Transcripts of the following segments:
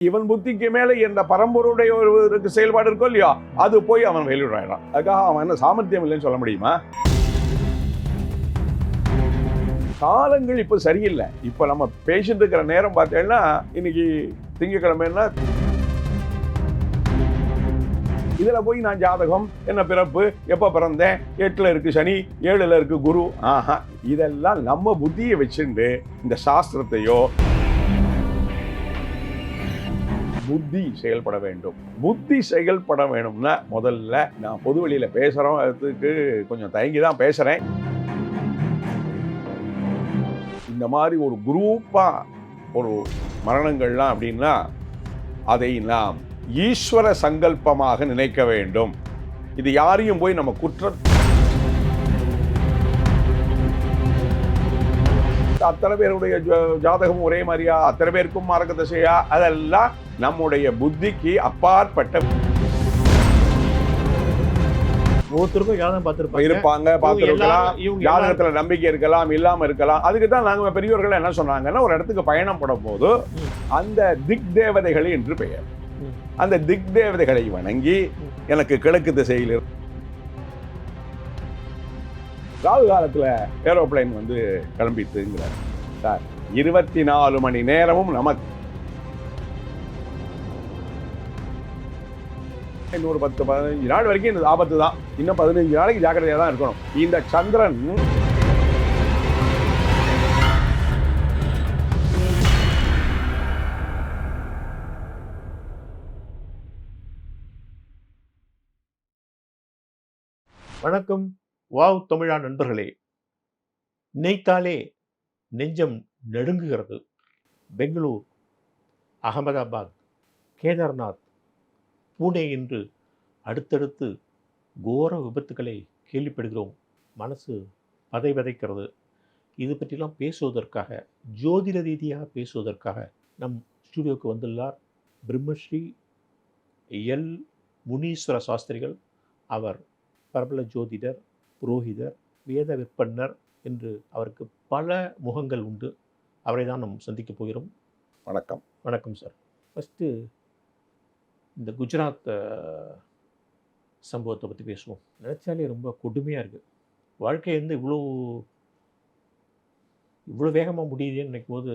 இவன் புத்திக்கு மேலே இந்த பரம்பொருடைய ஒரு செயல்பாடு இருக்கோ இல்லையோ அது போய் அவன் வெளியிடுறான் அதுக்காக அவன் என்ன சாமர்த்தியம் இல்லைன்னு சொல்ல முடியுமா? காலங்கள் இப்ப சரியில்லை. இப்ப நம்ம பேசிட்டு இருக்கிற நேரம் பார்த்தேன்னா இன்னைக்கு திங்கக்கிழமைன்னா இதுல போய் நான் ஜாதகம் என்ன பிறப்பு எப்ப பிறந்தேன் எட்டுல இருக்கு சனி ஏழுல இருக்கு குரு. ஆஹா இதெல்லாம் நம்ம புத்தியை வச்சுட்டு இந்த சாஸ்திரத்தையோ புத்தி செயல்பட வேண்டும். புத்தி செயல்பட வேணும்னா முதல்ல நான் பொது வெளியில பேசுறதுக்கு கொஞ்சம் தயங்கி தான் பேசுறேன். இந்த மாதிரி ஒரு குரூப்பா ஒரு மரணங்கள்லாம் அப்படின்னா அதை நாம் ஈஸ்வர சங்கல்பமாக நினைக்க வேண்டும். இது யாரையும் போய் நம்ம குற்ற அத்தனை பேருடைய ஜாதகம் ஒரே மாதிரியா? அத்தனை பேருக்கும் மார்க்க திசையா அதெல்லாம் நம்முடைய புத்திக்கு அப்பாற்பட்ட ஒவ்வொருத்தருக்கும் ஜாதகம் பார்த்துருப்பாங்க. இருப்பாங்க பார்த்துருக்கலாம். ஜாதகத்துல நம்பிக்கை இருக்கலாம் இல்லாம இருக்கலாம். அதுக்கு தான் நாங்க பெரியவர்கள் என்ன சொன்னாங்கன்னா ஒரு இடத்துக்கு பயணம் படும் போது. அந்த திக் தேவதைகள் என்று பெயர். அந்த திக் தேவதைகளை வணங்கி. எனக்கு கிழக்கு திசையில் ராகு காலத்தில் ஏரோப்ளைன் வந்து கிளம்பிட்டுங்கிறார். சார் இருபத்தி நாலு மணி நேரமும் நமக்கு. இன்னொரு பத்து பதினஞ்சு நாள் வரைக்கும் இந்த ஆபத்து தான். இன்னும் பதினஞ்சு நாளைக்கு ஜாக்கிரதையாக தான் இருக்கணும். இந்த சந்திரன் வணக்கம். வாவ் தமிழா நண்பர்களே நினைத்தாலே நெஞ்சம் நடுங்குகிறது. பெங்களூர் அகமதாபாத் கேதார்நாத் பூனே என்று அடுத்தடுத்து கோர விபத்துக்களை கேள்விப்படுகிறோம். மனசு பதை பதைக்கிறது. இது பற்றிலாம் பேசுவதற்காக ஜோதிட ரீதியாக பேசுவதற்காக நம் ஸ்டுடியோவுக்கு வந்துள்ளார் பிரம்மஸ்ரீ எல். முனீஸ்வர சாஸ்திரிகள். அவர் பிரபல ஜோதிடர். புரோகிதர் வேத விற்பன்னர் என்று அவருக்கு பல முகங்கள் உண்டு. அவரை தான் நாம் சந்திக்க போகிறோம். வணக்கம். வணக்கம் சார் ஃபஸ்ட்டு இந்த குஜராத் சம்பவத்தை பற்றி பேசுவோம். நினச்சாலே ரொம்ப கொடுமையாக இருக்குது வாழ்க்கை வந்து இவ்வளோ இவ்வளோ வேகமாக முடியுதுன்னு நினைக்கும் போது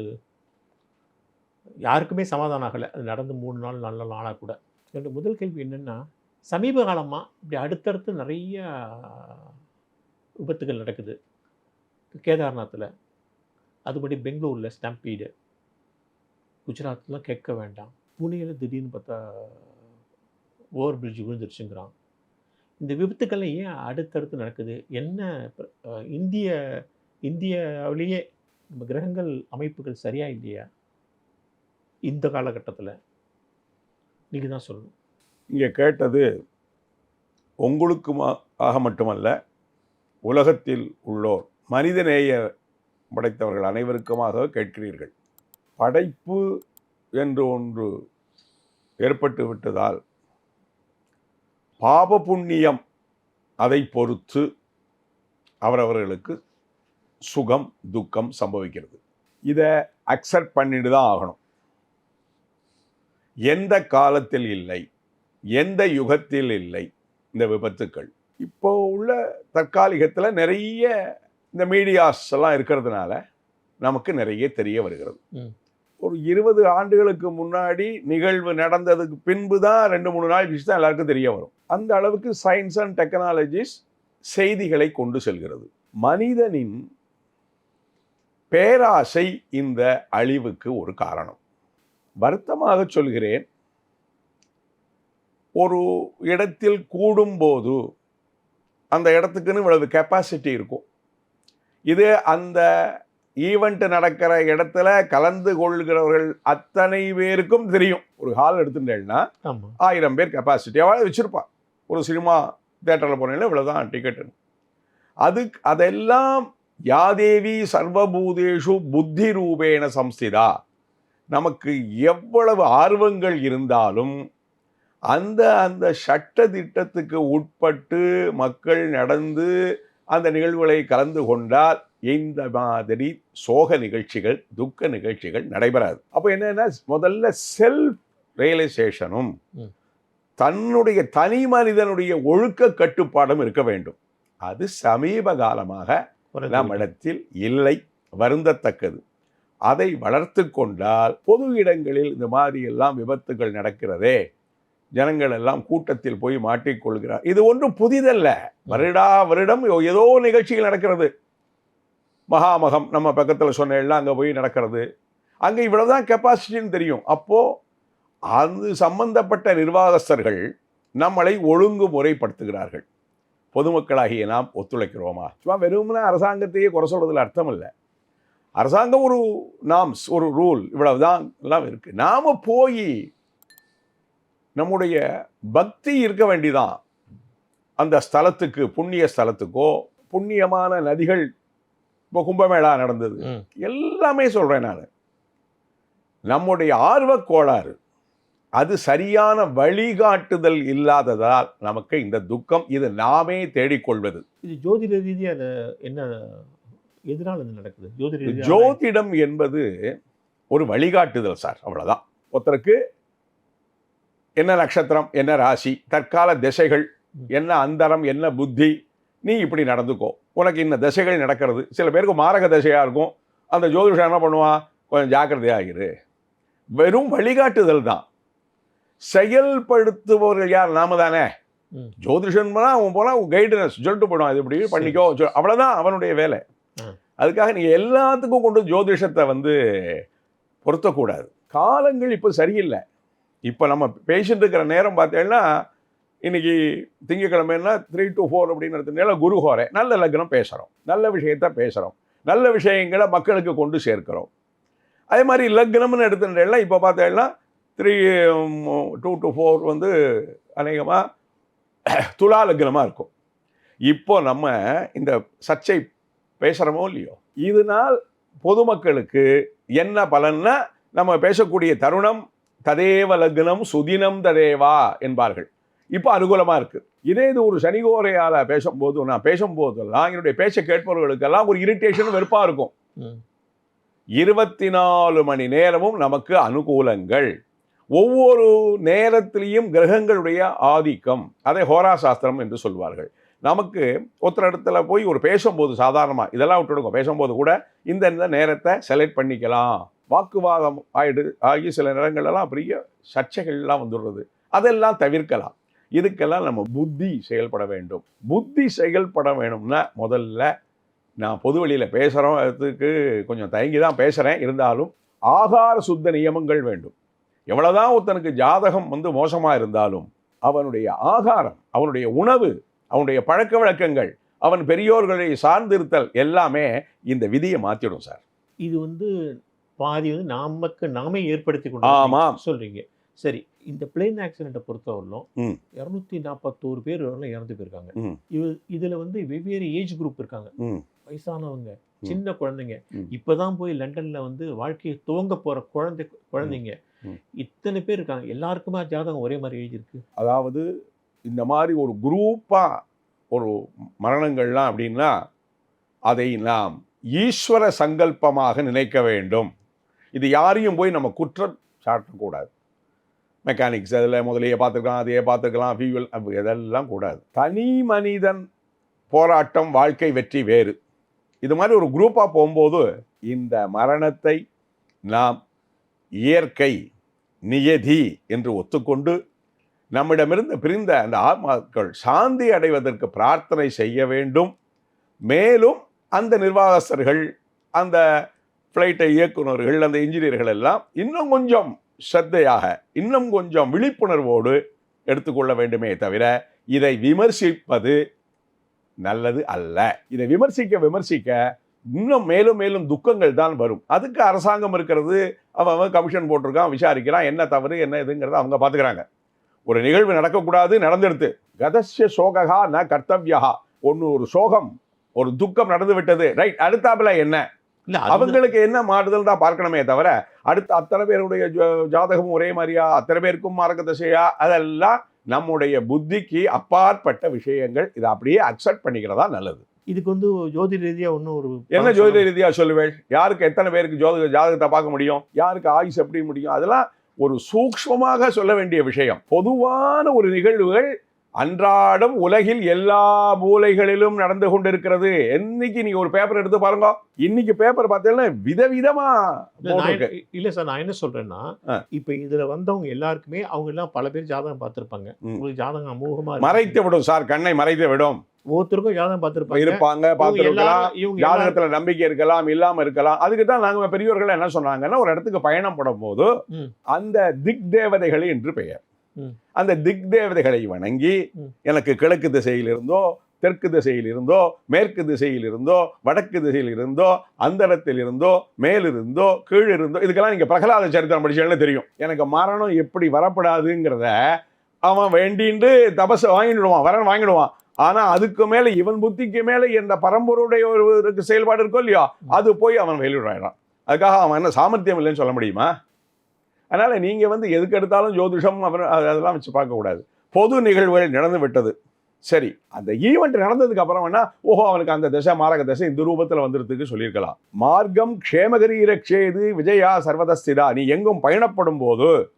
யாருக்குமே சமாதானம் ஆகலை. அது நடந்து மூணு நாள் நாலு நாள் ஆனால் கூட. என்னோட முதல் கேள்வி என்னென்னா சமீப காலமாக இப்படி அடுத்தடுத்து நிறைய விபத்துகள் நடக்குது. கேதார்நாத்தில். அதுபடி பெங்களூரில் ஸ்டாம்பீடு. குஜராத்லாம் கேட்க வேண்டாம். புனேயில் திடீர்னு பார்த்தா ஓவர் பிரிட்ஜ் விழுந்துருச்சுங்கிறான். இந்த விபத்துக்கள்லாம் ஏன் அடுத்தடுத்து நடக்குது? என்ன இந்திய இந்தியாவிலேயே நம்ம கிரகங்கள் அமைப்புகள் சரியாக இல்லையா? இந்த காலகட்டத்தில். நீங்கள் தான் சொல்லணும். இங்க கேட்டது உங்களுக்கு ஆக மட்டுமல்ல உலகத்தில் உள்ளோர் மனிதநேய படைத்தவர்கள் அனைவருக்குமாக கேட்கிறீர்கள். படைப்பு என்று ஒன்று ஏற்பட்டு விட்டதால் பாப புண்ணியம் அதை பொறுத்து அவரவர்களுக்கு சுகம் துக்கம் சம்பவிக்கிறது. இதை அக்செப்ட் பண்ணிட்டு தான் ஆகணும். எந்த காலத்தில் இல்லை எந்த யுகத்தில் இல்லை இந்த விபத்துக்கள். இப்போ உள்ள தற்காலிகத்தில் நிறைய இந்த மீடியாஸ் எல்லாம் இருக்கிறதுனால நமக்கு நிறைய தெரிய வருகிறது. ஒரு இருபது ஆண்டுகளுக்கு முன்னாடி நிகழ்வு நடந்ததுக்கு பின்பு தான் ரெண்டு மூணு நாள் கழிச்சு தான் எல்லாருக்கும் தெரிய வரும். அந்த அளவுக்கு சயின்ஸ் அண்ட் டெக்னாலஜிஸ் செய்திகளை கொண்டு செல்கிறது. மனிதனின் பேராசை இந்த அழிவுக்கு ஒரு காரணம். வருத்தமாக சொல்கிறேன். ஒரு இடத்தில் கூடும்போது அந்த இடத்துக்குன்னு இவ்வளவு கெப்பாசிட்டி இருக்கும். இது அந்த ஈவெண்ட் நடக்கிற இடத்துல கலந்து கொள்கிறவர்கள் அத்தனை பேருக்கும் தெரியும். ஒரு ஹால் எடுத்துட்டேன்னா ஆயிரம் பேர் கெப்பாசிட்டி அவள் வச்சுருப்பான். ஒரு சினிமா தேட்டரில் போனீங்கன்னா இவ்வளோதான் டிக்கெட்டு அது அதெல்லாம் யாதேவி சர்வபூதேஷு புத்தி ரூபேண சம்ஸ்திதா. நமக்கு எவ்வளவு ஆர்வங்கள் இருந்தாலும் அந்த அந்த சட்ட திட்டத்துக்கு உட்பட்டு மக்கள் நடந்து அந்த நிகழ்வுகளை கலந்து கொண்டால் இந்த மாதிரி சோக நிகழ்ச்சிகள் துக்க நிகழ்ச்சிகள் நடைபெறாது. அப்போ என்னன்னா முதல்ல செல்ஃப் ரியலைசேஷனும். தன்னுடைய தனி மனிதனுடைய ஒழுக்க கட்டுப்பாடும் இருக்க வேண்டும். அது சமீப காலமாக நம்மிடத்தில் இல்லை வருந்தத்தக்கது. அதை வளர்த்து கொண்டால் பொது இடங்களில் இந்த மாதிரி எல்லாம் விபத்துகள் நடக்கிறதே ஜனங்கள் எல்லாம் கூட்டத்தில் போய் மாட்டிக்கொள்கிறார். இது ஒன்றும் புதிதல்ல. வருடா வருடம் ஏதோ நிகழ்ச்சிகள் நடக்கிறது. மகாமகம் நம்ம பக்கத்தில் சொன்ன எல்லாம் அங்கே போய் நடக்கிறது. அங்கே இவ்வளவுதான் கெப்பாசிட்டின்னு தெரியும். அப்போது அது சம்பந்தப்பட்ட நிர்வாகஸ்தர்கள் நம்மளை ஒழுங்குமுறைப்படுத்துகிறார்கள் பொதுமக்களாகிய நாம் ஒத்துழைக்கிறோமா? சும்மா வெறும்னா அரசாங்கத்தையே குறை சொல்கிறதுல அர்த்தம் இல்லை அரசாங்கம் ஒரு நாம்ஸ் ஒரு ரூல் இவ்வளவுதான் எல்லாம் இருக்குது நாம் போய் நம்முடைய பக்தி இருக்க வேண்டிதான். அந்த ஸ்தலத்துக்கு புண்ணிய ஸ்தலத்துக்கோ புண்ணியமான நதிகள் இப்போ கும்பமேளா நடந்தது. எல்லாமே சொல்றேன் நான். நம்முடைய ஆர்வக் கோளாறு அது சரியான வழிகாட்டுதல் இல்லாததால் நமக்கு இந்த துக்கம் இது நாமே தேடிக்கொள்வது. இது ஜோதிட ரீதியா அது என்ன எதனால இது நடக்குது? ஜோதிட ஜோதிடம் என்பது ஒரு வழிகாட்டுதல் சார் அவ்வளவுதான். ஒருத்தருக்கு என்ன நட்சத்திரம் என்ன ராசி தற்கால திசைகள் என்ன அந்தரம் என்ன புத்தி நீ இப்படி நடந்துக்கோ. உனக்கு இந்த திசைகள் நடக்கிறது. சில பேருக்கு மாரக திசையா இருக்கும். அந்த ஜோதிஷம் என்ன பண்ணுவான் கொஞ்சம் ஜாக்கிரதையாகிரு வெறும் வழிகாட்டுதல் தான். செயல்படுத்துபவர்கள் யார்? நாம தானே. ஜோதிஷன் போனா அவன் போனா கைடன்ஸ் சொல்லிட்டு போடுவான் இது இப்படி பண்ணிக்கோ அவ்வளவுதான் அவனுடைய வேலை. அதுக்காக நீங்க எல்லாத்துக்கும் கொண்டு ஜோதிஷத்தை வந்து பொருத்தக்கூடாது. காலங்கள் இப்போ சரியில்லை. இப்போ நம்ம பேஷண்ட் இருக்கிற நேரம் பார்த்தேன்னா இன்றைக்கி திங்கக்கிழமைன்னா த்ரீ டு ஃபோர் அப்படின்னு குரு ஹோரை. நல்ல லக்னம் பேசுகிறோம் நல்ல விஷயத்த பேசுகிறோம் நல்ல விஷயங்களை மக்களுக்கு கொண்டு சேர்க்கிறோம். அதே மாதிரி லக்னம்னு எடுத்துட்டேன்னா இப்போ பார்த்தேன்னா த்ரீ டூ டு ஃபோர் வந்து அநேகமாக துலா லக்னமாக இருக்கும். இப்போ நம்ம இந்த சர்ச்சை பேசுகிறோமோ இல்லையோ? இதனால் பொதுமக்களுக்கு என்ன பலன்னா நம்ம பேசக்கூடிய தருணம் ததேவ லக்னம் சுதினம் ததேவா என்பார்கள். இப்போ அனுகூலமாக இருக்கு. இதே இது ஒரு சனிகோரையால் பேசும்போது நான் பேசும்போதெல்லாம் என்னுடைய பேச்சை கேட்பவர்களுக்கெல்லாம் ஒரு இரிட்டேஷன் வெறுப்பாக இருக்கும். இருபத்தி நாலு மணி நேரமும் நமக்கு அனுகூலங்கள். ஒவ்வொரு நேரத்திலையும் கிரகங்களுடைய ஆதிக்கம். அதை ஹோரா சாஸ்திரம் என்று சொல்வார்கள். நமக்கு ஒருத்தர் இடத்துல போய் ஒரு பேசும்போது சாதாரணமாக இதெல்லாம் விட்டுடுங்க. பேசும்போது கூட இந்த இந்த நேரத்தை செலக்ட் பண்ணிக்கலாம். வாக்குவாதம் ஆயிடு ஆகி சில நேரங்களெல்லாம் பெரிய சர்ச்சைகள்லாம் வந்துடுறது. அதெல்லாம் தவிர்க்கலாம். இதுக்கெல்லாம் நம்ம புத்தி செயல்பட வேண்டும். புத்தி செயல்பட வேணும்னா முதல்ல நான் பொது வெளியில் பேசுகிறோம் அதுக்கு கொஞ்சம் தயங்கி தான் பேசுகிறேன் இருந்தாலும் ஆகார சுத்த நியமங்கள் வேண்டும். எவ்வளோதான் ஒருத்தனுக்கு ஜாதகம் வந்து மோசமாக இருந்தாலும் அவனுடைய ஆகாரம் அவனுடைய உணவு அவனுடைய பழக்க வழக்கங்கள் அவன் பெரியோர்களை சார்ந்திருத்தல் எல்லாமே இந்த விதியை மாற்றிடும் சார். இது வந்து பாதி வந்து நமக்கு நாமே ஏற்படுத்தி கொண்டு. சொல்றீங்க சரி இந்த பிளேன் ஆக்சிடென்ட்டை பொறுத்தவரையிலும். இரநூத்தி நாற்பத்தோரு பேர் வரலாம் இறந்து போயிருக்காங்க. இது இதுல வந்து வெவ்வேறு ஏஜ் குரூப் இருக்காங்க. வயசானவங்க. சின்ன குழந்தைங்க. இப்பதான் போய் லண்டன்ல வந்து வாழ்க்கையை துவங்க போற குழந்தை குழந்தைங்க. இத்தனை பேர் இருக்காங்க எல்லாருக்குமா ஜாதகம் ஒரே மாதிரி எழுதியிருக்கு அதாவது இந்த மாதிரி ஒரு குரூப்பாக ஒரு மரணங்கள்லாம் அப்படின்னா அதை நாம் ஈஸ்வர சங்கல்பமாக நினைக்க வேண்டும் இது யாரையும் போய் நம்ம குற்றம் சாட்டக்கூடாது மெக்கானிக்ஸ் அதில் முதலையே பார்த்துக்கலாம் அதையே பார்த்துக்கலாம் ஃபியூவல் இதெல்லாம் கூடாது. தனி மனிதன் போராட்டம் வாழ்க்கை வெற்றி வேறு. இது மாதிரி ஒரு குரூப்பாக போகும்போது இந்த மரணத்தை நாம் இயற்கை நியதி என்று ஒத்துக்கொண்டு நம்மிடமிருந்து பிரிந்த அந்த ஆத்மாக்கள் சாந்தி அடைவதற்கு பிரார்த்தனை செய்ய வேண்டும். மேலும் அந்த நிர்வாகஸ்தர்கள் அந்த ஃப்ளைட்டை இயக்குனர்கள் அந்த இன்ஜினியர்கள் எல்லாம் இன்னும் கொஞ்சம் ஸ்ரத்தையாக இன்னும் கொஞ்சம் விழிப்புணர்வோடு எடுத்துக்கொள்ள வேண்டுமே தவிர இதை விமர்சிப்பது நல்லது அல்ல. இதை விமர்சிக்க விமர்சிக்க இன்னும் மேலும் மேலும் துக்கங்கள் தான் வரும். அதுக்கு அரசாங்கம் இருக்கிறது அவன் அவன் கமிஷன் போட்டிருக்கான் விசாரிக்கிறான் என்ன தவறு என்ன இதுங்கிறத அவங்க பார்த்துக்கிறாங்க ஒரு நிகழ்வு நடக்கக்கூடாது நடந்துடுது கதஸ்ய சோகா ந கர்த்தவியா ஒன்று ஒரு சோகம் ஒரு துக்கம் நடந்து விட்டது ரைட் அடுத்தாப்புல என்ன? அவங்களுக்கு என்ன மாறுதல் தான் பார்க்கணுமே தவிர அடுத்த அத்தனை பேருடைய ஜாதகமும் ஒரே மாதிரியா அத்தனை பேருக்கும் மார்க்க திசையா அதெல்லாம் நம்முடைய புத்திக்கு அப்பாற்பட்ட விஷயங்கள். இதை அப்படியே அக்செப்ட் பண்ணிக்கிறதா நல்லது. இதுக்கு வந்து ஜோதிட ரீதியா ஒன்றும் ஒரு என்ன ஜோதிட ரீதியா சொல்லுவேன் யாருக்கு எத்தனை பேருக்கு ஜோதிட ஜாதகத்தை பார்க்க முடியும்? யாருக்கு ஆயுஸ் எப்படி முடியும்? அதெல்லாம் ஒரு சூக்ஷ்மமாக சொல்ல வேண்டிய விஷயம். பொதுவான ஒரு நிகழ்வுகள் அன்றாடம் உலகில் எல்லா மூலைகளிலும் நடந்து கொண்டிருக்கிறது என்னைக்கு நீங்க ஒரு பேப்பர் எடுத்து பாருங்க இன்னைக்கு பேப்பர் பார்த்தீங்கன்னா விதவிதமா இல்ல, சார் நான் என்ன சொல்றேன்னா. இப்ப இதுல வந்தவங்க எல்லாருக்குமே அவங்க எல்லாம் பல பேர் ஜாதகம் பார்த்திருப்பாங்க. உங்களுக்கு ஜாதகம் அமோகமா. மறைத்து விடும் சார் கண்ணை மறைத்து விடும் ஒவ்வொருத்தருக்கும் ஜாதகம் பார்த்திருப்பாங்க இருப்பாங்க பார்த்துருக்கலாம் ஜாதகத்துல நம்பிக்கை இருக்கலாம் இல்லாம இருக்கலாம் அதுக்கு தான் நாங்க பெரியவர்கள் என்ன சொன்னாங்கன்னா ஒரு இடத்துக்கு பயணம் படும் போது. அந்த திக் தேவதைகள் என்று பெயர். அந்த திக் தேவதைகளை வணங்கி. எனக்கு கிழக்கு திசையில் இருந்தோ தெற்கு திசையில் இருந்தோ மேற்கு திசையில் இருந்தோ வடக்கு திசையில் இருந்தோ அந்தரத்தில் இருந்தோ மேலிருந்தோ கீழ் இருந்தோ இதுக்கெல்லாம் நீங்க பிரகலாத சரித்திரம் படிச்சீங்கன்னா தெரியும். எனக்கு மரணம் எப்படி வரப்படாதுங்கிறத அவன் வேண்டின்னு தபஸ் வாங்கிடுவான் வரன் வாங்கிடுவான். ஆனா அதுக்கு மேல இவன் புத்திக்கு மேல இந்த பரம்பொருடைய ஒரு செயல்பாடு இருக்கோ இல்லையோ அது போய் அவன் வெளியிடுறான். அதுக்காக அவன் என்ன சாமர்த்தியம் இல்லைன்னு சொல்ல முடியுமா? அதனால நீங்க வந்து எதுக்கு எடுத்தாலும் ஜோதிஷம் அப்புறம் அது- அதெல்லாம் வச்சு பார்க்க கூடாது. பொது நிகழ்வுகள் நடந்து விட்டது. சரி அந்த ஈவெண்ட் நடந்ததுக்கு அப்புறம் வேணா ஓஹோ அவனுக்கு அந்த திசை மாரக திசை இந்த ரூபத்துல வந்துருதுக்கு சொல்லியிருக்கலாம். மார்க்கம் க்ஷேமகரீர க்ஷேது விஜயா சர்வதஸ்திதா. நீ எங்கும் பயணப்படும் போது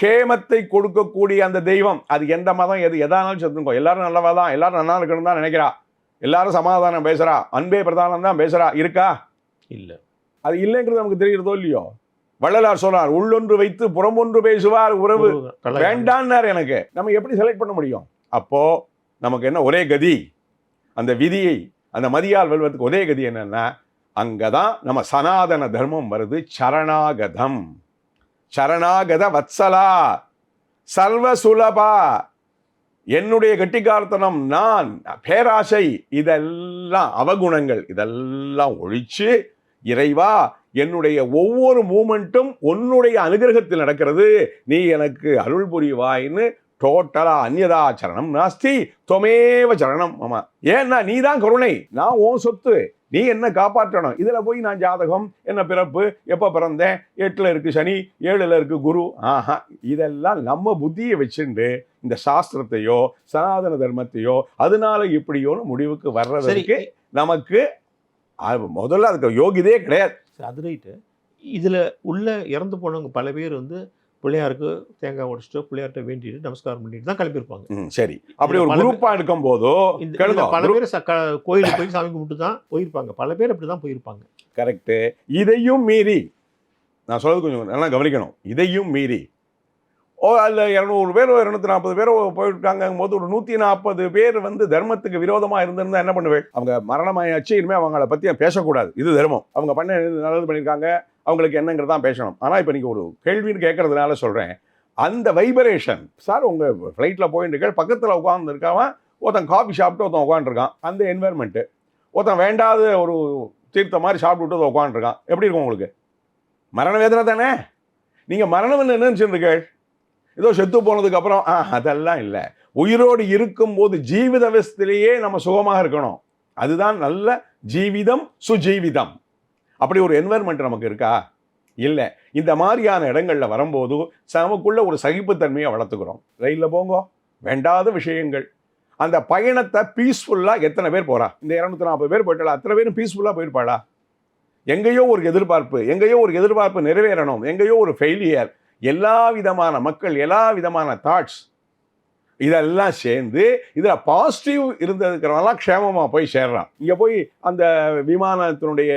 க்ஷேமத்தை கொடுக்கக்கூடிய அந்த தெய்வம் அது எந்த மதம் எது எதானாலும் சொல்லுங்க எல்லாரும் நல்லவா தான் எல்லாரும் நல்லா இருக்கணும் தான் நினைக்கிறா. எல்லாரும் சமாதானம் பேசுறா. அன்பே பிரதானம் தான் பேசுறா. இருக்கா? இல்ல. அது இல்லைங்கிறது நமக்கு தெரிகிறதோ இல்லையோ? வள்ளலார் சொன்னார் உள்ளொன்று வைத்து புறமொன்று பேசுவார் உறவு. வேண்டான்னார் எனக்கு. நம்ம எப்படி செலக்ட் பண்ண முடியும்? அப்போ நமக்கு என்ன? ஒரே கதி. அந்த விதியை அந்த மதியால் வெல்வதற்கு ஒரே கதி என்னன்னா அங்கதான் நம்ம சனாதன தர்மம் வருது சரணாகதம். சரணாகத வத்சலா. சர்வ சுலபா என்னுடைய கெட்டிக்காரத்தனம் நான் பேராசை இதெல்லாம் அவகுணங்கள் இதெல்லாம் ஒழிச்சு இறைவா என்னுடைய ஒவ்வொரு மூமெண்ட்டும் உன்னுடைய அனுகிரகத்தில் நடக்கிறது. நீ எனக்கு அருள் புரிவாய்ன்னு டோட்டலா அந்யதா சரணம். நாஸ்தி தொமேவ சரணம். ஆமா. ஏன்னா நீ தான் கருணை. நான் உன் சொத்து. நீ என்ன காப்பாற்றணும். இதுல போய் நான் ஜாதகம் என்ன பிறப்பு எப்ப பிறந்தேன் எட்டுல இருக்கு சனி ஏழுல இருக்கு குரு. ஆஹா. இதெல்லாம் நம்ம புத்தியை வச்சுண்டு இந்த சாஸ்திரத்தையோ சனாதன தர்மத்தையோ அதனால இப்படியோன்னு முடிவுக்கு வர்றதுக்கு நமக்கு முதல்ல அதுக்கு யோகிதே கிடையாது. சரி, அது ரைட்டு இதுல உள்ள இறந்து போனவங்க பல பேர் வந்து பிள்ளையாருக்கு தேங்காய் உடைச்சிட்டு பிள்ளையார்ட்ட வேண்டிட்டு நமஸ்காரம் பண்ணிட்டு தான் கிளம்பியிருப்பாங்க. சரி. அப்படி ஒரு குரூப்பா இருக்கும் போதோ இந்த பல பேர் ச- க- கோயிலுக்கு போய் சாமி கும்பிட்டு தான் போயிருப்பாங்க. பல பேர் அப்படி தான் போயிருப்பாங்க. கரெக்டு இதையும் மீறி நான் சொல்றது கொஞ்சம் நல்லா கவனிக்கணும். இதையும் மீறி ஓ அதில் இரநூறு பேரோ இரநூத்தி நாற்பது பேரோ போயிருக்காங்க போது ஒரு நூற்றி நாற்பது பேர் வந்து தர்மத்துக்கு விரோதமாக இருந்திருந்தா என்ன பண்ணுவேன்? அவங்க மரணமாயாச்சு இனிமேல் அவங்கள பற்றி பேசக்கூடாது. இது தர்மம். அவங்க பண்ண நல்லது பண்ணியிருக்காங்க அவங்களுக்கு என்னங்கிறது தான் பேசணும். ஆனால் இப்போ நீங்கள் ஒரு கேள்வின்னு கேட்கறதுனால சொல்கிறேன் அந்த வைபரேஷன் சார் உங்கள் ஃப்ளைட்டில் போயிட்டு இருக்க பக்கத்தில் உட்காந்துருக்காவன் ஒருத்தன் காஃபி சாப்பிட்டு ஒருத்தன் உட்காந்துருக்கான் அந்த என்வரன்மெண்ட்டு ஒருத்தன் வேண்டாத ஒரு தீர்த்த மாதிரி சாப்பிட்டு உட்காந்துருக்கான் எப்படி இருக்கும் உங்களுக்கு? மரண வேதனை தானே? நீங்கள் மரணம் என்ன நினச்சிருந்துருக்கேள் ஏதோ செத்து போனதுக்கு அப்புறம் ஆ அதெல்லாம் இல்லை. உயிரோடு இருக்கும்போது ஜீவித அவஸ்திலேயே நம்ம சுகமாக இருக்கணும். அதுதான் நல்ல ஜீவிதம் சுஜீவிதம். அப்படி ஒரு என்வரன்மெண்ட் நமக்கு இருக்கா? இல்லை. இந்த மாதிரியான இடங்களில் வரும்போது நமக்குள்ள ஒரு சகிப்புத்தன்மையை வளர்த்துக்கிறோம். ரயிலில் போங்கோ. வேண்டாத விஷயங்கள். அந்த பயணத்தை பீஸ்ஃபுல்லாக எத்தனை பேர் போகிறா இந்த இரநூத்தி நாற்பது பேர் போயிட்டாளா? அத்தனை பேரும் பீஸ்ஃபுல்லாக போயிருப்பாளா? எங்கேயோ ஒரு எதிர்பார்ப்பு எங்கேயோ ஒரு எதிர்பார்ப்பு நிறைவேறணும் எங்கேயோ ஒரு ஃபெயிலியர் எல்லா விதமான மக்கள் எல்லா விதமான தாட்ஸ் இதெல்லாம் சேர்ந்து இதில் பாசிட்டிவ் இருந்ததுக்கிறவங்களாம் க்ஷேமமாக போய் சேர்றான். இங்கே போய் அந்த விமானத்தினுடைய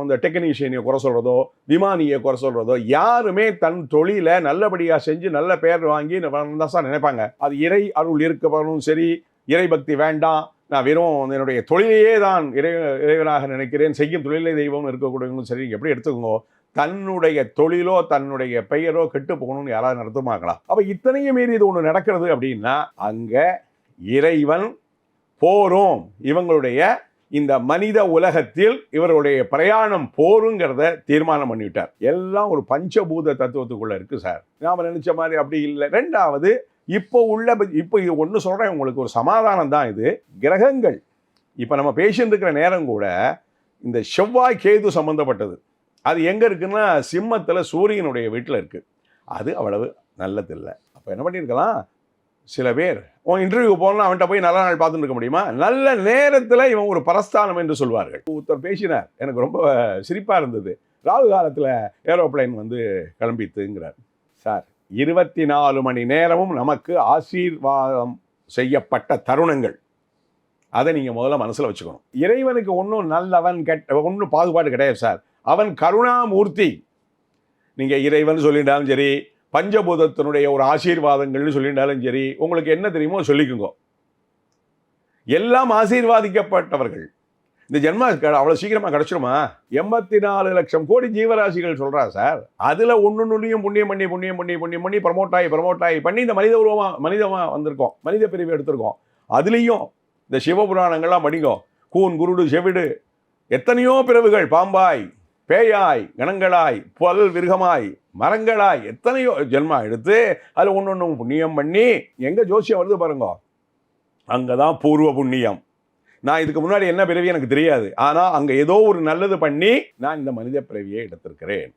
அந்த டெக்னீஷியனை குறை சொல்கிறதோ விமானியை குறை சொல்கிறதோ யாருமே தன் தொழிலை நல்லபடியாக செஞ்சு நல்ல பேர் வாங்கி தான் சார் நினைப்பாங்க. அது இறை அருள் இருக்கவனும் சரி இறை பக்தி வேண்டாம். நான் வெறும் என்னுடைய தொழிலையே தான் இறை இறைவனாக நினைக்கிறேன். செய்யும் தொழிலை தெய்வம் இருக்கக்கூடியவங்களும் சரி எப்படி எடுத்துக்கோங்க? தன்னுடைய தொழிலோ தன்னுடைய பெயரோ கெட்டு போகணும்னு யாராவது நடத்துமாங்களா? அப்போ இத்தனையும் மீறி இது ஒன்று நடக்கிறது அப்படின்னா அங்கே இறைவன் போரும். இவங்களுடைய இந்த மனித உலகத்தில் இவருடைய பிரயாணம் போருங்கிறத தீர்மானம் பண்ணிவிட்டார். எல்லாம் ஒரு பஞ்சபூத தத்துவத்துக்குள்ளே இருக்குது சார். நாம் நினச்ச மாதிரி அப்படி இல்லை. ரெண்டாவது இப்போ உள்ள இப்போ இது ஒன்று சொல்கிறேன் உங்களுக்கு ஒரு சமாதானம் தான் இது. கிரகங்கள். இப்போ நம்ம பேசிட்டு இருக்கிற நேரம் கூட இந்த செவ்வாய் கேது சம்மந்தப்பட்டது அது எங்கே இருக்குன்னா சிம்மத்தில் சூரியனுடைய வீட்டில் இருக்குது அது அவ்வளவு நல்லதில்லை. அப்போ என்ன பண்ணியிருக்கலாம் சில பேர் உன் இன்டர்வியூ போனா அவன்கிட்ட போய் நல்ல நாள் பார்த்துட்டு இருக்க முடியுமா? நல்ல நேரத்தில் இவன் ஒரு பரஸ்தானம் என்று சொல்வார்கள். ஒருத்தர் பேசினார். எனக்கு ரொம்ப சிரிப்பாக இருந்தது. ராகு காலத்தில் ஏரோப்ளேன் வந்து கிளம்பித்துங்கிறார். சார் இருபத்தி நாலு மணி நேரமும் நமக்கு ஆசீர்வாதம் செய்யப்பட்ட தருணங்கள். அதை நீங்கள் முதல்ல மனசில் வச்சுக்கணும். இறைவனுக்கு ஒன்றும் நல்லவன் கெட்ட ஒன்றும் பாகுபாடு கிடையாது சார். அவன் கருணாமூர்த்தி. நீங்கள் இறைவன் சொல்லிட்டாலும் சரி பஞ்சபூதத்தினுடைய ஒரு ஆசீர்வாதங்கள்னு சொல்லிட்டாலும் சரி உங்களுக்கு என்ன தெரியுமோ சொல்லிக்குங்க. எல்லாம் ஆசீர்வாதிக்கப்பட்டவர்கள். இந்த ஜென்மா அவ்வளோ சீக்கிரமாக கிடச்சிருமா? எண்பத்தி நாலு லட்சம் கோடி ஜீவராசிகள் சொல்கிறா சார். அதில் ஒன்று நுண்ணியும் புண்ணியம் பண்ணி புண்ணியம் பண்ணி புண்ணியம் பண்ணி ப்ரமோட் ஆகி ப்ரமோட் ஆகி பண்ணி இந்த மனித உருவமாக மனிதமாக வந்திருக்கோம். மனித பிரிவு எடுத்திருக்கோம். அதுலேயும் இந்த சிவபுராணங்கள்லாம் படிங்கோ. கூன் குருடு செவிடு எத்தனையோ பிறவுகள் பாம்பாய் பேயாய் கணங்களாய் பல் விருகமாய் மரங்களாய் எத்தனையோ ஜென்மா எடுத்து அதில் ஒன்று ஒன்று புண்ணியம் பண்ணி எங்கே ஜோசியம் வருது பாருங்க. அங்கே தான் பூர்வ புண்ணியம். நான் இதுக்கு முன்னாடி என்ன பிறவி எனக்கு தெரியாது. ஆனால் அங்கே ஏதோ ஒரு நல்லது பண்ணி நான் இந்த மனித பிறவியை எடுத்திருக்கிறேன்.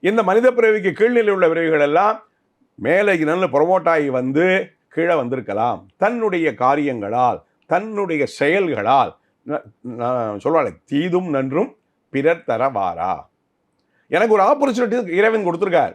இந்த மனித பிறவிக்கு கீழ்நிலை உள்ள பிறவிகள் எல்லாம் மேலே நல்ல ப்ரொமோட் ஆகி வந்து கீழே வந்திருக்கலாம். தன்னுடைய காரியங்களால் தன்னுடைய செயல்களால் ந- சொல்வாள் தீதும் நன்றும் பிறர் தரவாரா? எனக்கு ஒரு ஆப்பர்ச்சுனிட்டி இறைவன் கொடுத்துருக்கார்.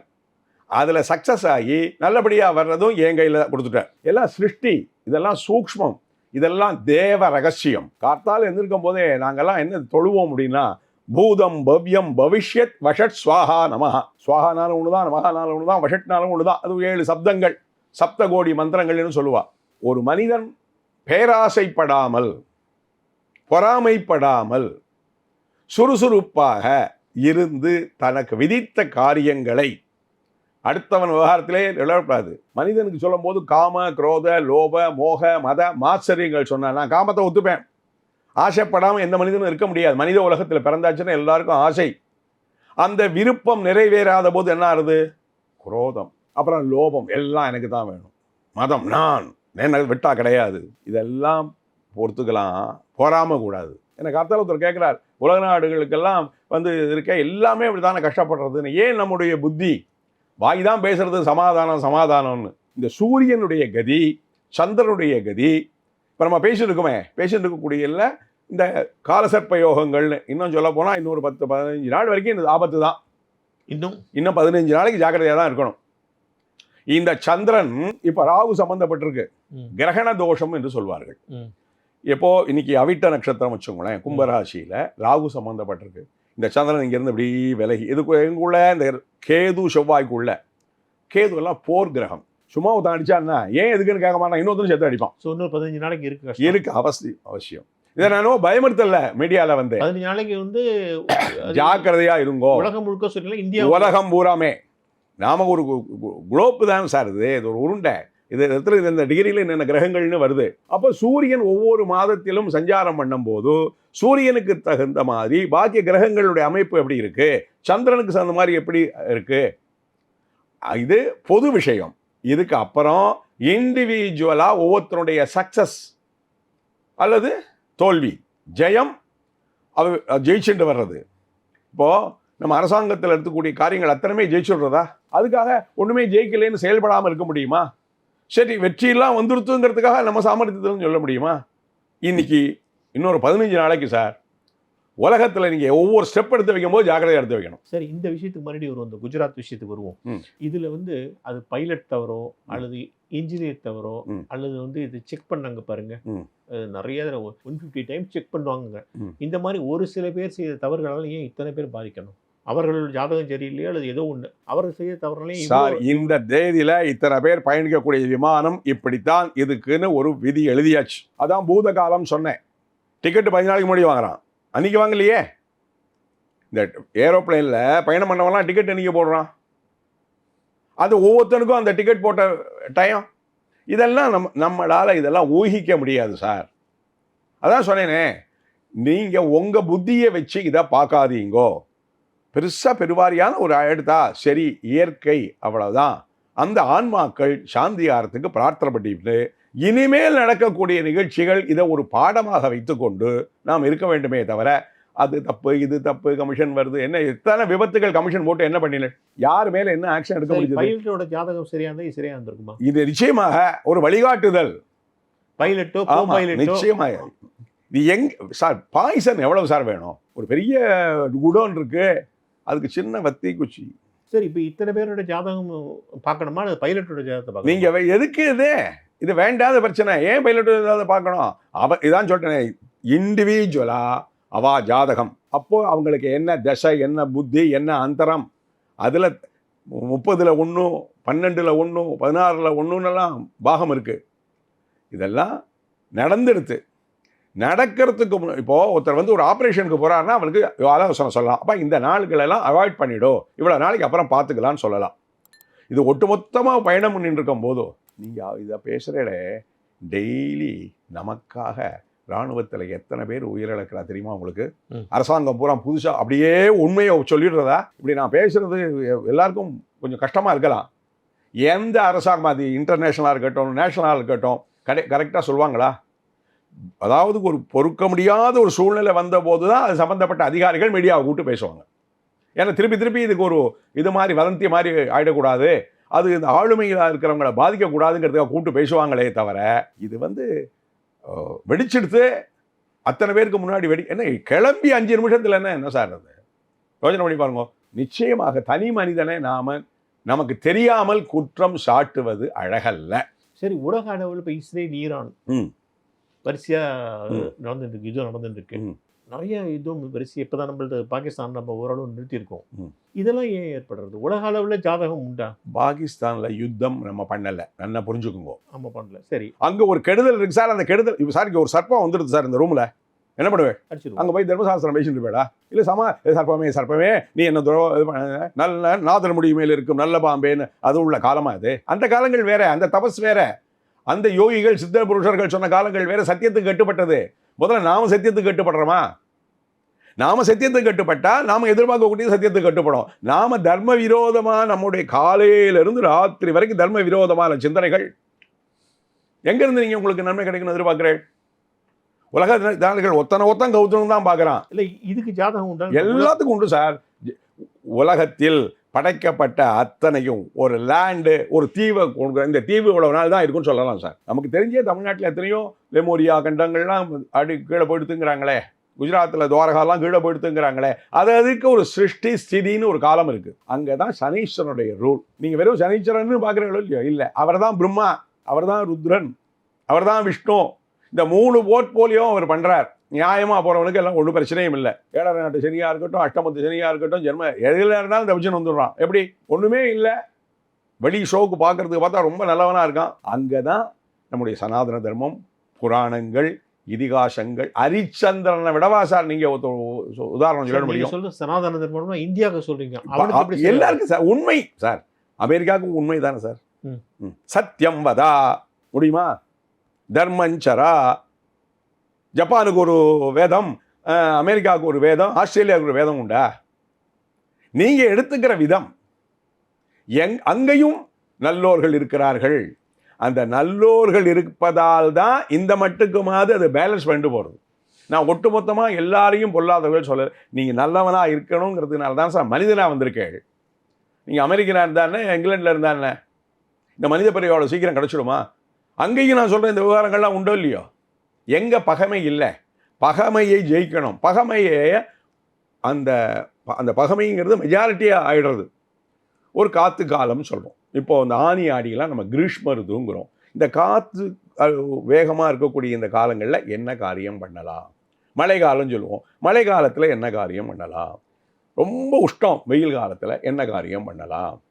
அதில் சக்ஸஸ் ஆகி நல்லபடியாக வர்றதும் என் கையில் கொடுத்துட்டார் எல்லாம் சிருஷ்டி இதெல்லாம் சூக்ஷ்மம் இதெல்லாம் தேவ ரகசியம். காத்தால் எழுந்திருக்கும் போதே நாங்கெல்லாம் என்ன தொழுவோம் அப்படின்னா பூதம் பவ்யம் பவிஷ்யத் வஷட் ஸ்வாஹா நமஹா. ஸ்வாஹானாலும் ஒன்று தான் நமஹானாலும் ஒன்று தான் வஷட்னாலும் ஒன்று தான் அது ஏழு சப்தங்கள் சப்த கோடி மந்திரங்கள்னு சொல்லுவா. ஒரு மனிதன் பேராசைப்படாமல் பொறாமைப்படாமல் சுறுசுறுப்பாக இருந்து தனக்கு விதித்த காரியங்களை அடுத்தவன் விவகாரத்திலே இழப்படாது மனிதனுக்கு சொல்லும் போது காம குரோத லோப மோக மத மாச்சரியங்கள் சொன்னா நான் காமத்தை ஒத்துப்பேன். ஆசைப்படாமல் எந்த மனிதனும் இருக்க முடியாது. மனித உலகத்தில் பிறந்தாச்சுன்னா எல்லாருக்கும் ஆசை. அந்த விருப்பம் நிறைவேறாத போது என்ன ஆகுது? குரோதம் அப்புறம் லோபம் எல்லாம் எனக்கு தான் வேணும். மதம் நான் என்ன விட்டா கிடையாது. இதெல்லாம் பொறுத்துக்கலாம் பொறாம கூடாது. எனக்கு அர்த்தம் ஒருத்தர் கேட்குறார் உலக நாடுகளுக்கெல்லாம் வந்து இருக்க எல்லாமே இப்படி தானே கஷ்டப்படுறதுன்னு. ஏன் நம்முடைய புத்தி? வாய் தான் பேசுறது சமாதானம் சமாதானம்னு. இந்த சூரியனுடைய கதி சந்திரனுடைய கதி இப்போ நம்ம பேசிட்டு இருக்கோமே பேசிட்டு இருக்கக்கூடிய இல்ல இந்த காலசர்ப்ப யோகங்கள்னு இன்னும் சொல்ல போனால் இன்னொரு பத்து பதினஞ்சு நாள் வரைக்கும் இந்த ஆபத்து தான். இன்னும்? இன்னும் பதினஞ்சு நாளைக்கு ஜாக்கிரதையாக தான் இருக்கணும். இந்த சந்திரன் இப்போ ராகு சம்பந்தப்பட்டிருக்கு. கிரகண தோஷம் என்று சொல்வார்கள். ம். எப்போ இன்னைக்கு அவிட்ட நட்சத்திரம் வச்சுக்கோங்களேன் கும்பராசியில ராகு சம்பந்தப்பட்டிருக்கு. இந்த சந்திரன் இங்கேருந்து இப்படி விலகி இதுக்கு எங்குள்ள இந்த கேது செவ்வாய்க்குள்ள. கேது எல்லாம் போர் கிரகம். சும்மா ஒருத்தன் அடிச்சான்னா ஏன் எதுக்குன்னு கேட்க மாட்டான் இன்னொருத்தரும் சேர்த்து அடிப்பான். ஸோ இன்னொரு பதினஞ்சு நாளைக்கு இருக்கு இருக்கு அவசியம் அவசியம். இதை நானும் பயமுறுத்தல மீடியால வந்து. பதினஞ்சு நாளைக்கு வந்து ஜாக்கிரதையா இருங்கோ. உலகம் முழுக்க சொல்லல இந்தியா உலகம் பூராமே. நாம ஒரு குளோப்பு தான் சார் இது இது ஒரு உருண்டை. இது இடத்துல இந்த டிகிரியில் என்னென்ன கிரகங்கள்னு வருது. அப்போ சூரியன் ஒவ்வொரு மாதத்திலும் சஞ்சாரம் பண்ணும்போது சூரியனுக்கு தகுந்த மாதிரி பாக்கிய கிரகங்களுடைய அமைப்பு எப்படி இருக்குது சந்திரனுக்கு தகுந்த மாதிரி எப்படி இருக்குது இது பொது விஷயம். இதுக்கு அப்புறம் இண்டிவிஜுவலாக ஒவ்வொருத்தருடைய சக்ஸஸ் அல்லது தோல்வி ஜெயம் அவ ஜெயிச்சுட்டு வர்றது. இப்போது நம்ம அரசாங்கத்தில் எடுத்துக்கூடிய காரியங்கள் அத்தனைமே ஜெயிச்சுடுறதா? அதுக்காக ஒன்றுமே ஜெயிக்கலைன்னு செயல்படாமல் இருக்க முடியுமா? சரி வெற்றியெல்லாம் வந்துருத்துங்கிறதுக்காக நம்ம சாமர்த்தியத்தில்னு சொல்ல முடியுமா? இன்னைக்கு இன்னொரு பதினஞ்சு நாளைக்கு சார் உலகத்தில் நீங்கள் ஒவ்வொரு ஸ்டெப் எடுத்து வைக்கும்போது ஜாக்கிரதையாக எடுத்து வைக்கணும். சரி இந்த விஷயத்துக்கு மறுபடியும் வருவோம் இந்த குஜராத் விஷயத்துக்கு வருவோம். இதுல வந்து அது பைலட் தவறோ அல்லது இன்ஜினியர் தவறோ. அல்லது வந்து இது செக் பண்ணாங்க பாருங்க. நிறைய ஒன் ஃபிஃப்டி டைம் செக் பண்ணுவாங்க. இந்த மாதிரி ஒரு சில பேர் செய்த தவறுகளால ஏன் இத்தனை பேர் பாதிக்கணும்? அவர்கள் ஜாதகம் சரியில்லையோ அல்லது ஏதோ ஒன்று அவர்கள் செய்ய தவறுகளையும் சார் இந்த தேதியில் இத்தனை பேர் பயணிக்கக்கூடிய விமானம் இப்படித்தான் இதுக்குன்னு ஒரு விதி எழுதியாச்சு. அதான் பூதகாலம் சொன்னேன். டிக்கெட் பதினாலுக்கு நாளைக்கு முன்னாடி வாங்குறான். அன்னைக்கு வாங்கலையே. இந்த ஏரோப்ளேனில் பயணம் பண்ணவெல்லாம் டிக்கெட் அன்னைக்கு போடுறான். அது ஒவ்வொருத்தனுக்கும் அந்த டிக்கெட் போட்ட டைம் இதெல்லாம் நம்ம நம்மளால் இதெல்லாம் ஊகிக்க முடியாது சார். அதான் சொன்னேனே நீங்கள் உங்கள் புத்தியை வச்சு இதை பார்க்காதீங்கோ. பெருசாக பெருவாரியான ஒரு எடுத்தா சரி இயற்கை அவ்வளவுதான். அந்த ஆன்மாக்கள் சாந்தி ஆகிறதுக்கு பிரார்த்தனை பண்ணிட்டு இனிமேல் நடக்கக்கூடிய நிகழ்ச்சிகள் இதை ஒரு பாடமாக வைத்துக்கொண்டு நாம் இருக்க வேண்டுமே தவிர அது தப்பு இது தப்பு கமிஷன் வருது என்ன எத்தனை விபத்துகள் கமிஷன் போட்டு என்ன பண்ணின? யார் மேல என்ன ஆக்ஷன் எடுக்க முடியுது பைலட்டோட ஜாதகம் சரியா இருந்தா சரியா இருந்திருக்குமா? இது நிச்சயமாக ஒரு வழிகாட்டுதல். பைலட்டோ பைலட்டோ நிச்சயமாக. இது எங் சார் பாய்சன் எவ்வளவு சார் வேணும்? ஒரு பெரிய குடோன் இருக்கு. அதுக்கு சின்ன வத்தி குச்சி. சரி இப்போ இத்தனை பேரோட ஜாதகம் பார்க்கணுமா? அது பைலட்டோட ஜாதகத்தை பார்க்கணும்? நீங்க வே- எதுக்கு இது? இது வேண்டாத பிரச்சனை. ஏன் பைலட் ஏதாவது பார்க்கணும்? அவ இதான் சொல்லிட்டேன் இண்டிவிஜுவலா அவா ஜாதகம். அப்போ அவங்களுக்கு என்ன தசை என்ன புத்தி என்ன அந்தரம்? அதுல முப்பதுல ஒன்று பன்னெண்டுல ஒன்று பதினாறுல ஒன்றுன்னெல்லாம் பாகம் இருக்கு. இதெல்லாம் நடந்துடுது நடக்கிறதுக்கு முன்ன- இப்போ ஒருத்தர் வந்து ஒரு ஆப்ரேஷனுக்கு போறாருன்னா அவனுக்கு ஆலோசனை சொல்லலாம். அப்ப இந்த நாள்களெல்லாம் அவாய்ட் பண்ணிடும் இவ்வளவு நாளைக்கு அப்புறம் பார்த்துக்கலாம்னு சொல்லலாம். இது ஒட்டுமொத்தமாக பயணம் இருக்கும் போதோ நீங்கள் இதை பேசுகிறே டெய்லி நமக்காக இராணுவத்தில் எத்தனை பேர் உயிரிழக்கிறா தெரியுமா உங்களுக்கு. அரசாங்கம் பூரா புதுசாக அப்படியே உண்மையை சொல்லிடுறதா? இப்படி நான் பேசுறது எல்லாருக்கும் கொஞ்சம் கஷ்டமாக இருக்கலாம். எந்த அரசாங்கம் அது இன்டர்நேஷனலாக இருக்கட்டும் நேஷனலாக இருக்கட்டும் கடை கரெக்டாக சொல்லுவாங்களா? அதாவது ஒரு பொறுக்க முடியாத ஒரு சூழ்நிலை வந்த போது தான் அது சம்மந்தப்பட்ட அதிகாரிகள் மீடியாவை கூப்பிட்டு பேசுவாங்க. ஏன்னா திருப்பி திருப்பி இதுக்கு ஒரு இது மாதிரி வதந்தி மாதிரி ஆயிடக்கூடாது. அது இந்த ஆளுமையில் இருக்கிறவங்கள பாதிக்கக்கூடாதுங்கிறதுக்காக கூப்பிட்டு பேசுவாங்களே தவிர இது வந்து வெடிச்செடுத்து அத்தனை பேருக்கு முன்னாடி வெடி என்ன கிளம்பி அஞ்சு நிமிஷத்தில் என்ன என்ன சார் அது? யோசனை பண்ணி பாருங்க. நிச்சயமாக தனி மனிதனை நாம நமக்கு தெரியாமல் குற்றம் சாட்டுவது அழகல்ல. சரி உலக அளவில் இப்போ இஸ்ரேல் ஈரான் ம். வரிசையா ம். நடந்துட்டு இருக்கு யுத்தம் நடந்துட்டு இருக்கு ம். நிறைய யுத்தம் வரிசை இப்பதான் நம்மளது பாகிஸ்தான் நம்ம ஓரளவு நிறுத்தியிருக்கோம். இதெல்லாம் ஏன் ஏற்படுறது? உலக அளவில் ஜாதகம் உண்டா? பாகிஸ்தான்ல யுத்தம் நம்ம பண்ணல. நல்லா புரிஞ்சுக்குங்க. ஆமா பண்ணல. சரி. அங்க ஒரு கெடுதல் இருக்கு சார். அந்த கெடுதல் இப்போ சார் ஒரு சர்ப்பம் வந்துடுது சார் இந்த ரூம்ல. என்ன பண்ணுவேன்? அங்க போய் தர்மசாஸ்திரம் பேசிட்டு இருப்பேடா. இல்ல சமா சர்ப்பமே சர்ப்பமே நீ என்ன துரோ நல்ல நாதன் முடி மேல் இருக்கும் நல்ல பாம்பேன்னு அது உள்ள காலமா இது அந்த காலங்கள் வேற அந்த தபஸ் வேற. அந்த யோகிகள் சித்த புருஷர்கள் சொன்ன காலங்கள் வேற சத்தியத்துக்கு கட்டுப்பட்டது. முதல்ல நாம சத்தியத்துக்கு கட்டுப்படுறோமா? நாம சத்தியத்துக்கு கட்டுப்பட்டா நாம எதிர்பார்க்கக்கூடிய சத்தியத்துக்கு கட்டுப்படும். நாம தர்ம விரோதமா நம்முடைய காலையில இருந்து ராத்திரி வரைக்கும் தர்ம விரோதமான சிந்தனைகள். எங்க இருந்து நீங்க உங்களுக்கு நன்மை கிடைக்கணும் எதிர்பார்க்கிறேன் உலக நாடுகள் ஒத்தனை ஒத்தன் கௌத்தம் தான் பார்க்கறான். இல்ல இதுக்கு ஜாதகம் உண்டா. எல்லாத்துக்கும் உண்டு சார். உலகத்தில் படைக்கப்பட்ட அத்தனையும் ஒரு லேண்டு ஒரு தீவை கொடுக்குற இந்த தீவு இவ்வளவு நாள் தான் இருக்குன்னு சொல்லலாம் சார் நமக்கு தெரிஞ்சே தமிழ்நாட்டில் எத்தனையோ லெமோரியா கண்டங்கள்லாம் அடி கீழே போயிடுத்துங்கிறாங்களே. குஜராத்தில் துவாரகாலாம் கீழே போயிடுத்துங்கிறாங்களே. அது அதுக்கு ஒரு சிருஷ்டி ஸ்திதின்னு ஒரு காலம் இருக்குது அங்கே தான் சனீஸ்வரனுடைய ரூல் நீங்கள் வெறும் சனீஸ்வரன் பார்க்குறீங்களோ இல்லையோ? இல்லை. அவர் தான் பிரம்மா அவர் தான் ருத்ரன் அவர் தான் விஷ்ணு. இந்த மூணு போர்ட்போலியோ அவர் பண்ணுறார் நியாயமா போறவனுக்கு எல்லாம் ஒன்றும் பிரச்சனையும் இல்லை. ஏழரை நாட்டு சனியா இருக்கட்டும் அஷ்டமத்து சனியா இருக்கட்டும் ஜென்ம எதில் இருந்தாலும் இந்த விஷயம் வந்துடுறான். எப்படி? ஒண்ணுமே இல்லை. வெளி ஷோக்கு பார்க்கறதுக்கு பார்த்தா ரொம்ப நல்லவனா இருக்கான். அங்கே தான் நம்முடைய சனாதன தர்மம் புராணங்கள் இதிகாசங்கள் ஹரிச்சந்திரனை விடவா சார் நீங்க உதாரணம் சொல்ல முடியும். சொல்ற சனாதன தர்மம்னா இந்தியாவுக்கு சொல்றீங்க? எல்லாருக்கும் சார் உண்மை சார். அமெரிக்காவுக்கும் உண்மை தானே சார். சத்தியம் வதா. முடியுமா? தர்மஞ்சரா. ஜப்பானுக்கு ஒரு வேதம் அமெரிக்காவுக்கு ஒரு வேதம் ஆஸ்திரேலியாவுக்கு ஒரு வேதம் உண்டா? நீங்கள் எடுத்துக்கிற விதம் எங் அங்கேயும் நல்லோர்கள் இருக்கிறார்கள். அந்த நல்லோர்கள் இருப்பதால் தான் இந்த மட்டுக்குமாவது அது பேலன்ஸ் பண்ணிட்டு போகிறது நான் ஒட்டுமொத்தமாக எல்லாரையும் பொல்லாதவர்கள் சொல்ல நீங்கள் நல்லவனாக இருக்கணுங்கிறதுனால தான் சார் மனிதனாக வந்திருக்கேள். நீங்கள் அமெரிக்கனாக இருந்தானே இங்கிலாண்டில் இருந்தானே இந்த மனித பிறகு அவ்வளோ சீக்கிரம் கிடச்சிடுமா? அங்கேயும் நான் சொல்கிறேன் இந்த விவகாரங்கள்லாம் உண்டோ இல்லையோ? எங்கே பகைமை இல்லை? பகைமையை ஜெயிக்கணும். பகைமையை அந்த அந்த பகைமைங்கிறது மெஜாரிட்டியாக ஆகிடுறது ஒரு காற்று காலம்னு சொல்கிறோம் இப்போ அந்த ஆனி ஆடியெல்லாம் நம்ம கிரீஷ்ம ருதுங்கிறோம் இந்த காற்று வேகமாக இருக்கக்கூடிய இந்த காலங்களில் என்ன காரியம் பண்ணலாம்? மழை சொல்லுவோம். மழை காலத்தில் என்ன காரியம் பண்ணலாம்? ரொம்ப உஷ்டம் வெயில் காலத்தில் என்ன காரியம் பண்ணலாம்?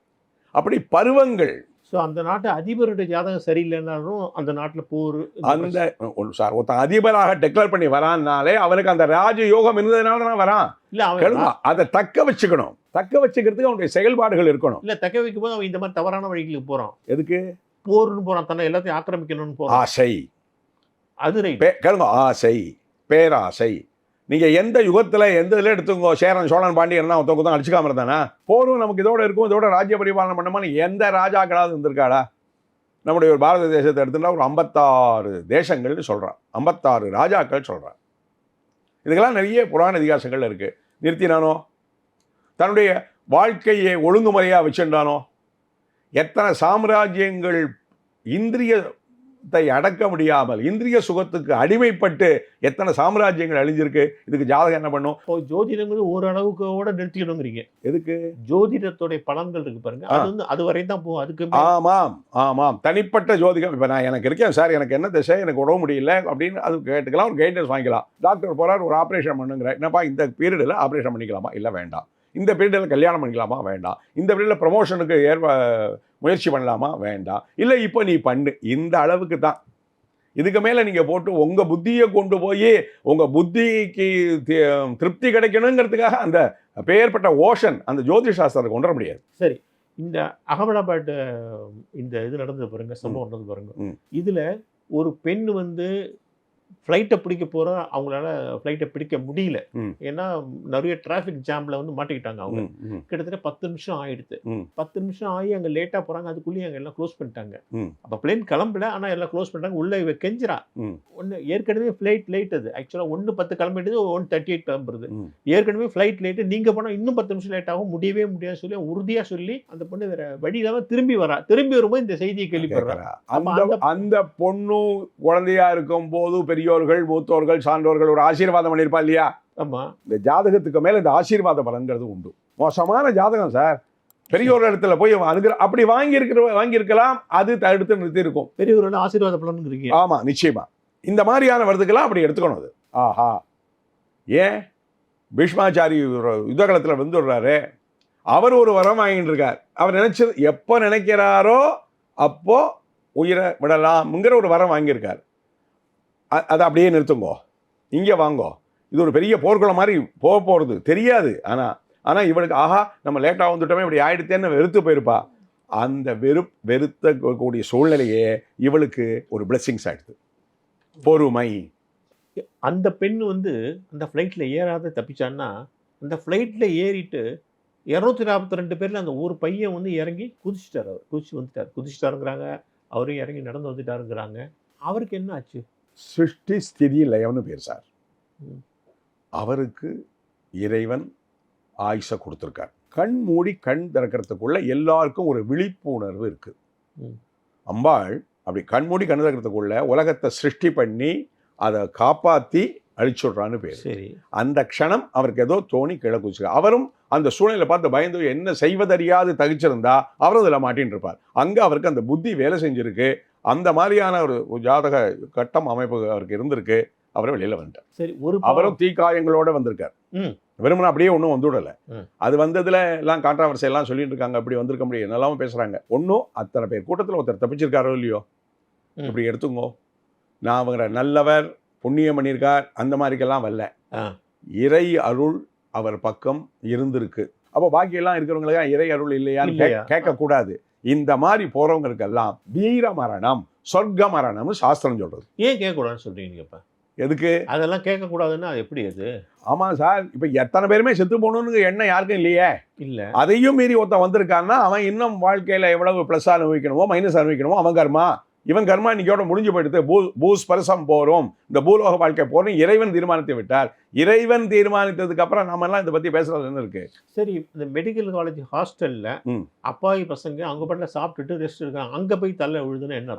அப்படி பருவங்கள் ஸோ அந்த நாட்டு அதிபருடைய ஜாதகம் சரியில்லைன்னாலும் அந்த நாட்டுல போர் அந்த சார் ஒருத்தன் அதிபராக டெக்ளேர் பண்ணி வரான்னாலே அவனுக்கு அந்த ராஜ யோகம் இருந்ததுனால தான் வரான். இல்ல அவன் அதை தக்க வச்சுக்கணும். தக்க வச்சுக்கிறதுக்கு அவனுடைய செயல்பாடுகள் இருக்கணும். இல்ல தக்க வைக்கும் போது அவன் இந்த மாதிரி தவறான வழிகளுக்கு போறான். எதுக்கு? போர்னு போறான் தன்னை எல்லாத்தையும் ஆக்கிரமிக்கணும்னு போறான். ஆசை. அது கேளுங்க ஆசை. பேராசை. நீங்கள் எந்த யுகத்தில் எந்த இதில் எடுத்துக்கோ சேரன் சோழன் பாண்டியன் தான் ஒருத்தவங்க தான் அடிச்சுக்காம இருந்தானா போரும் நமக்கு இதோட இருக்கும் இதோட ராஜ்ய பரிபாலனை பண்ணமான்னு எந்த ராஜாக்களாவது இருந்திருக்காடா நம்முடைய ஒரு பாரத தேசத்தை எடுத்துட்டா ஒரு ஐம்பத்தாறு தேசங்கள்னு சொல்கிறான் ஐம்பத்தாறு ராஜாக்கள் சொல்கிறான் இதுக்கெல்லாம் நிறைய புராண இதிகாசங்கள் இருக்குது நிறுத்தினானோ? தன்னுடைய வாழ்க்கையை ஒழுங்குமுறையாக வச்சுட்டானோ எத்தனை சாம்ராஜ்யங்கள் இந்திரிய சுகத்தை அடக்க முடியாமல் இந்திரிய சுகத்துக்கு அடிமைப்பட்டு எத்தனை சாம்ராஜ்யங்கள் அழிஞ்சிருக்கு? இதுக்கு ஜாதகம் என்ன பண்ணும்? இப்போ ஜோதிடங்கிறது ஓரளவுக்கு கூட நிறுத்திக்கணுங்கிறீங்க எதுக்கு? ஜோதிடத்துடைய பலன்கள் இருக்கு பாருங்க. அது வந்து அது வரை தான் போகும். அதுக்கு ஆமாம் ஆமாம். தனிப்பட்ட ஜோதிகம் இப்போ நான் எனக்கு இருக்கேன் சார் எனக்கு என்ன திசை எனக்கு உடம்பு முடியல அப்படின்னு அது கேட்டுக்கலாம் ஒரு கைடன்ஸ் வாங்கிக்கலாம். டாக்டர் போறார் ஒரு ஆப்ரேஷன் பண்ணுங்கிற என்னப்பா இந்த பீரியடில் ஆப்ரேஷன் பண்ணிக்கலாமா? இல்லை வேண்டாம். இந்த பீரியடில் கல்யாணம் பண்ணிக்கலாமா? வேண்டாம். இந்த பீரியடில் ப்ரமோஷனுக்கு ஏற்ப முயற்சி பண்ணலாமா? வேண்டாம். இல்லை இப்போ நீ பண்ணு. இந்த அளவுக்கு தான். இதுக்கு மேலே நீங்கள் போட்டு உங்கள் புத்தியை கொண்டு போய் உங்கள் புத்திக்கு திருப்தி கிடைக்கணுங்கிறதுக்காக அந்த பெயர்பட்ட ஓஷன் அந்த ஜோதிஷ் சாஸ்திரத்தை கொண்டு வர முடியாது. சரி. இந்த அகமதாபாத் இந்த இது நடந்தது பாருங்க சம்பவம் நடந்தது பாருங்க. இதுல ஒரு பெண் வந்து ஃப்ளைட்டை பிடிக்க போற அவங்களால ஃப்ளைட்டை பிடிக்க முடியல. ஏன்னா நிறைய டிராஃபிக் ஜாம்ல வந்து மாட்டிக்கிட்டாங்க அவங்க. கிட்டத்தட்ட பத்து நிமிஷம் ஆயிடுது. பத்து நிமிஷம் ஆகி அங்க லேட்டா போறாங்க அதுக்குள்ளேயே அங்க எல்லாம் க்ளோஸ் பண்ணிட்டாங்க. அப்ப பிளேன் கிளம்பல ஆனா எல்லாம் க்ளோஸ் பண்ணிட்டாங்க. உள்ள இவ கெஞ்சிரா ம். ஒன்னு ஏற்கனவே ஃபிளைட் லேட் அது. ஆக்சுவலா ஒன்னு பத்து கிளம்பிடுது ஒன் தேர்ட்டி எயிட் கிளம்புறது. ஏற்கனவே ஃபிளைட் லேட்டு நீங்க போனா இன்னும் பத்து நிமிஷம் லேட் ஆகும் முடியவே முடியாது சொல்லி உறுதியா சொல்லி அந்த பொண்ணு வேற வழி இல்லாம திரும்பி வரா. திரும்பி வரும்போது இந்த செய்தியை கேள்விப்படுறா. அந்த அந்த- அந்த பொண்ணு குழந்தையா இருக்கும் போது பெரியோர்கள் மூத்தோர்கள் சான்றோர்கள் ஒரு ஆசீர்வாதம் பண்ணியிருப்பா இல்லையா? ஆமா. இந்த ஜாதகத்துக்கு மேல இந்த ஆசீர்வாத பலன்கிறது உண்டு. மோசமான ஜாதகம் சார். பெரியோர் இடத்துல போய் அனுகிற அப்படி வாங்கி இருக்கிற வாங்கியிருக்கலாம் அது தடுத்து நிறுத்தி இருக்கும் பெரியவரோட ஆசீர்வாத பலனுங்கிறீங்க. ஆமா நிச்சயமா. இந்த மாதிரியான வருதுக்கெல்லாம் அப்படி எடுத்துக்கணும் அது. ஆஹா. ஏன்? பீஷ்மாச்சாரி யுத்தகலத்தில் வந்துடுறாரு. அவர் ஒரு வரம் வாங்கிட்டு இருக்கார். அவர் நினைச்சது எப்போ நினைக்கிறாரோ அப்போ உயிரை விடலாம்ங்கிற ஒரு வரம் வாங்கியிருக்கார். அதை அப்படியே நிறுத்துங்கோ. இங்கே வாங்கோ. இது ஒரு பெரிய போர்க்குளம் மாதிரி போக போகிறது தெரியாது. ஆனால் ஆனால் இவளுக்கு ஆஹா நம்ம லேட்டாக வந்துட்டோமே இப்படி ஆயிடுத்தேன்னு வெறுத்து போயிருப்பா. அந்த வெறு வெறுத்த கூடிய சூழ்நிலையே இவளுக்கு ஒரு பிளெஸ்ஸிங்ஸ் ஆகிடுது பொறுமை. அந்த பெண் வந்து அந்த ஃப்ளைட்டில் ஏறாத தப்பிச்சான்னா அந்த ஃப்ளைட்டில் ஏறிட்டு இரநூத்தி நாற்பத்தி ரெண்டு பேரில் அந்த ஒரு பையன் வந்து இறங்கி குதிச்சிட்டார் அவர். குதிச்சு வந்துட்டார். குதிச்சிட்டாருங்கிறாங்க. அவரும் இறங்கி நடந்து வந்துட்டாருங்கிறாங்க. அவருக்கு என்ன ஆச்சு? சிருஷ்டி ஸ்திதி லயம்னு பேர் சார். அவருக்கு இறைவன் ஆயுச கொடுத்துருக்கார். கண் மூடி கண் திறக்கிறதுக்குள்ள எல்லாருக்கும் ஒரு விழிப்புணர்வு இருக்கு. ம். அம்பாள் அப்படி கண் மூடி கண் திறக்கிறதுக்குள்ள உலகத்தை சிருஷ்டி பண்ணி அதை காப்பாத்தி அழிச்சுடுறான்னு பேர். சரி. அந்த க்ஷணம் அவருக்கு ஏதோ தோணி கீழே குதிச்சு அவரும் அந்த சூழ்நிலை பார்த்து பயந்து என்ன செய்வதறியாது தகிச்சிருந்தா அவரும் அதில் மாட்டின்னு இருப்பார் அங்கே அவருக்கு அந்த புத்தி வேலை செஞ்சிருக்கு. அந்த மாதிரியான ஒரு ஜாதக கட்டம் அமைப்பு அவருக்கு இருந்திருக்கு. அவரை வெளியில வந்துட்டார். சரி ஒரு அவரும் தீக்காயங்களோட வந்திருக்கார். வெறுமனே அப்படியே ஒன்றும் வந்துவிடல. அது வந்ததுல எல்லாம் கான்ட்ராவர்சி எல்லாம் சொல்லிட்டு இருக்காங்க. அப்படி வந்திருக்க முடியும் என்னெல்லாம் பேசுறாங்க. ஒன்றும் அத்தனை பேர் கூட்டத்தில் ஒருத்தர் தப்பிச்சிருக்காரோ இல்லையோ. இப்படி எடுத்துங்கோ நான் அவங்கிற நல்லவர் புண்ணியம் பண்ணியிருக்கார். அந்த மாதிரிக்கெல்லாம் வரல. இறை அருள் அவர் பக்கம் இருந்திருக்கு. அப்போ பாக்கி எல்லாம் இருக்கிறவங்களுக்கு இறை அருள் இல்லையான்னு இல்லையா? இந்த மாதிரி போறவங்களுக்கெல்லாம் வீர மரணம் சொர்க்க மரணம்னு சாஸ்திரம் சொல்றது. ஏன் கேட்கக்கூடாதுன்னு சொல்றீங்க நீங்க இப்ப? எதுக்கு? அதெல்லாம் கேட்கக்கூடாதுன்னா அது எப்படி அது? ஆமா சார் இப்ப எத்தனை பேருமே செத்து போகணும்னு எண்ணம் யாருக்கும் இல்லையே. இல்ல. அதையும் மீறி ஒருத்தன் வந்திருக்கான்னா அவன் இன்னும் வாழ்க்கையில எவ்வளவு ப்ளஸ் அனுபவிக்கணுமோ மைனஸ் அனுபவிக்கணுமோ அவன் கர்மா. இவன் கர்மா இன்னைக்கோட முடிஞ்சு போயிடுது. பூ பூஸ்பரசம் போறோம். இந்த பூலோக வாழ்க்கை போறோம். இறைவன் தீர்மானித்து விட்டார். இறைவன் தீர்மானித்ததுக்கு அப்புறம் நம்ம எல்லாம் இதை பத்தி பேசுறது என்ன இருக்கு? சரி இந்த மெடிக்கல் காலேஜ் ஹாஸ்டல்ல. அப்பாவி பசங்க அவங்க பாட்டில் சாப்பிட்டுட்டு ரெஸ்ட் இருக்காங்க அங்க போய் தள்ள விழுதுன்னு என்ன